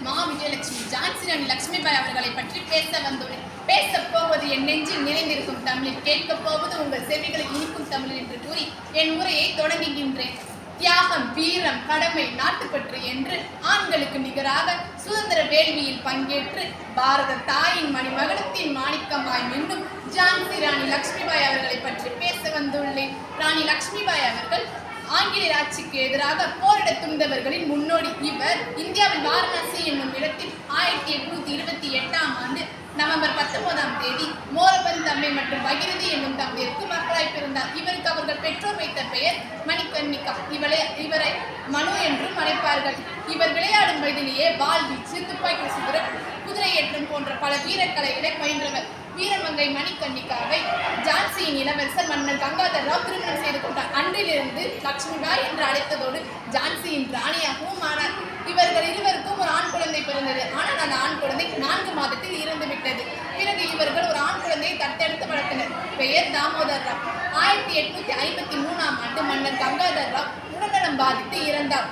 மா விஜயலட்சுமி ஜான்சி ராணி லட்சுமிபாய் அவர்களை பற்றி பேச வந்துள்ளேன் பேச போவது என் நெஞ்சில் நிறைந்திருக்கும் தமிழில் கேட்க போவது உங்கள் செவிகளை இனிக்கும் தமிழில் என்று கூறி என் உரையை தொடங்குகின்றேன். தியாகம் வீரம் கடமை நாட்டுப்பற்று என்று ஆண்களுக்கு நிகராக சுதந்திர வேள்வியில் பங்கேற்று பாரத தாயின் மணிமகனத்தின் மாணிக்கமாய் மின்னும் ஜான்சி ராணி லக்ஷ்மிபாய் அவர்களை பற்றி பேச வந்துள்ளேன் ராணி லக்ஷ்மிபாய் அவர்கள் ஆங்கிலேயர் ஆட்சிக்கு எதிராக போரிட துணிந்தவர்களின் முன்னோடி இவர். இந்தியாவில் வாரணாசி என்னும் இடத்தில் ஆயிரத்தி எட்நூத்தி இருபத்தி எட்டாம் ஆண்டு நவம்பர் பத்தொன்பதாம் தேதி மோரபன் தம்மை மற்றும் பகிரதி என்னும் தம்பியருக்கு மக்களாய் பிறந்தார். இவருக்கு அவர்கள் பெற்றோர் வைத்த பெயர் மணிக்கர்ணிகா இவளை இவரை மனு என்றும் அழைப்பார்கள். இவர் விளையாடும் வயதிலேயே பால் வீச்சு துப்பாக்கி சுடுதல் குதிரை ஏற்றம் போன்ற பல வீரக்கலைகளை பயின்றவர். வீரமங்கை மணிக்கண்ணிக்காவை ஜான்சியின் இளவரசர் மன்னர் கங்காதர் ராவ் திருமணம் செய்து கொண்டார். அன்றிலிருந்து லட்சுமிபாய் என்று அழைத்ததோடு ஜான்சியின் ராணி ஆனார் இவர்கள் இருவருக்கும் ஒரு ஆண் குழந்தை பிறந்தது. ஆனால் அந்த ஆண் குழந்தை நான்கு மாதத்தில் இறந்து விட்டது. பிறகு இவர்கள் ஒரு ஆண் குழந்தையை தத்தெடுத்து வளர்த்தனர். பெயர் தாமோதர் ராவ். ஆயிரத்தி எட்நூத்தி ஐம்பத்தி மூணாம் ஆண்டு மன்னர் கங்காதர் ராவ் உடல்நலம் பாதித்து இறந்தார்.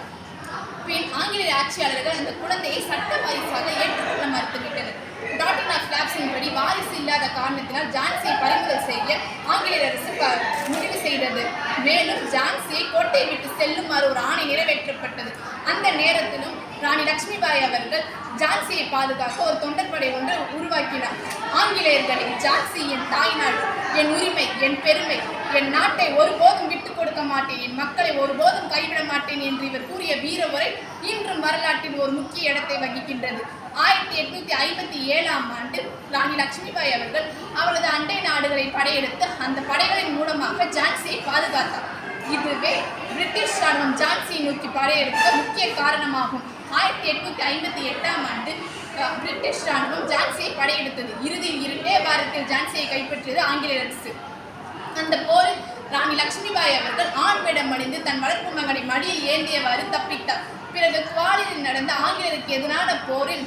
பின் ஆங்கிலேய ஆட்சியாளர்கள் அந்த குழந்தையை சட்ட வாரிசாக ஏற்றுக்கொள்ள மறுத்துவிட்டனர். டாக்டர் ஆஃப் லேப்ஸின் படி வாரிசு இல்லாத காரணத்தினால் ஜான்சியை பறிமுதல் செய்ய ஆங்கிலேய அரசு முடிவு செய்தது. மேலும் ஜான்சியை கோட்டை விட்டு செல்லுமாறு ஒரு ஆணை நிறைவேற்றப்பட்டது. அந்த நேரத்திலும் ராணி லட்சுமிபாய் அவர்கள் ஜான்சியை பாதுகாக்க ஒரு தொண்டற்படை ஒன்று உருவாக்கினார். ஆங்கிலேயர்களை ஜான்சி என் தாய்நாடு என் உரிமை என் பெருமை என் நாட்டை ஒருபோதும் விட்டுக் கொடுக்க மாட்டேன் என் மக்களை ஒருபோதும் கைவிட மாட்டேன் என்று இவர் கூறிய வீர உரை இன்றும் வரலாற்றில் ஒரு முக்கிய இடத்தை வகிக்கின்றது. ஆயிரத்தி எட்நூத்தி ஐம்பத்தி ஏழாம் ஆண்டு ராணி லட்சுமிபாய் அவர்கள் அவரது அண்டை நாடுகளை படையெடுத்து அந்த படைகளின் மூலமாக ஜான்சியை பாதுகாத்தார். இதுவே பிரிட்டிஷ் ராணுவம் ஜான்சியை நோக்கி படையெடுக்க முக்கிய காரணமாகும். ஆயிரத்தி எட்நூத்தி ஐம்பத்தி எட்டாம் ஆண்டு பிரிட்டிஷ் ராணுவம் ஜான்சியை படையெடுத்தது. இறுதியில் இரண்டே வாரத்தில் ஜான்சியை கைப்பற்றியது ஆங்கிலேய அரசு. அந்த போரில் ராணி லட்சுமிபாய் அவர்கள் ஆண் வேடம் அணிந்து தன் வளர்ப்பு மகனை மடியில் ஏந்தியவாறு தப்பித்தார் பிறகு குவாலியில் நடந்த ஆங்கிலேயருக்கு எதிரான போரில்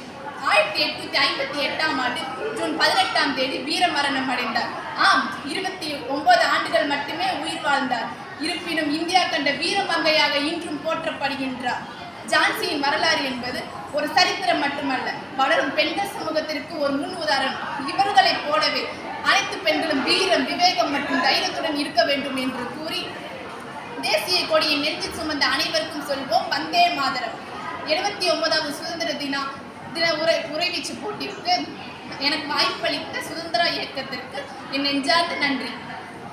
ஆயிரத்தி எட்நூத்தி ஐம்பத்தி எட்டாம் ஆண்டு ஜூன் பதினெட்டாம் தேதி வீரமரணம் அடைந்தார். ஆம் இருபத்தி ஒன்பது ஆண்டுகள் மட்டுமே உயிர் வாழ்ந்தார். இருப்பினும் இந்தியா கண்ட வீரமங்கையாக இன்றும் போற்றப்படுகின்றார். ஜான்சியின் வரலாறு என்பது ஒரு சரித்திரம் மட்டுமல்ல வளரும் பெண்கள் சமூகத்திற்கு ஒரு முன் உதாரணம். இவர்களைப் போலவே அனைத்து பெண்களும் வீரம் விவேகம் மற்றும் தைரியத்துடன் இருக்க வேண்டும் என்று கூறி தேசிய கொடியை நெஞ்சில் சுமந்த அனைவருக்கும் சொல்வோம் வந்தே மாதரம். எழுபத்தி ஒன்பதாவது சுதந்திர தினா தின உரை உரைவீச்சு போட்டிக்கு எனக்கு வாய்ப்பளித்த சுதந்திர இயக்கத்திற்கு என் நெஞ்சார்ந்த நன்றி.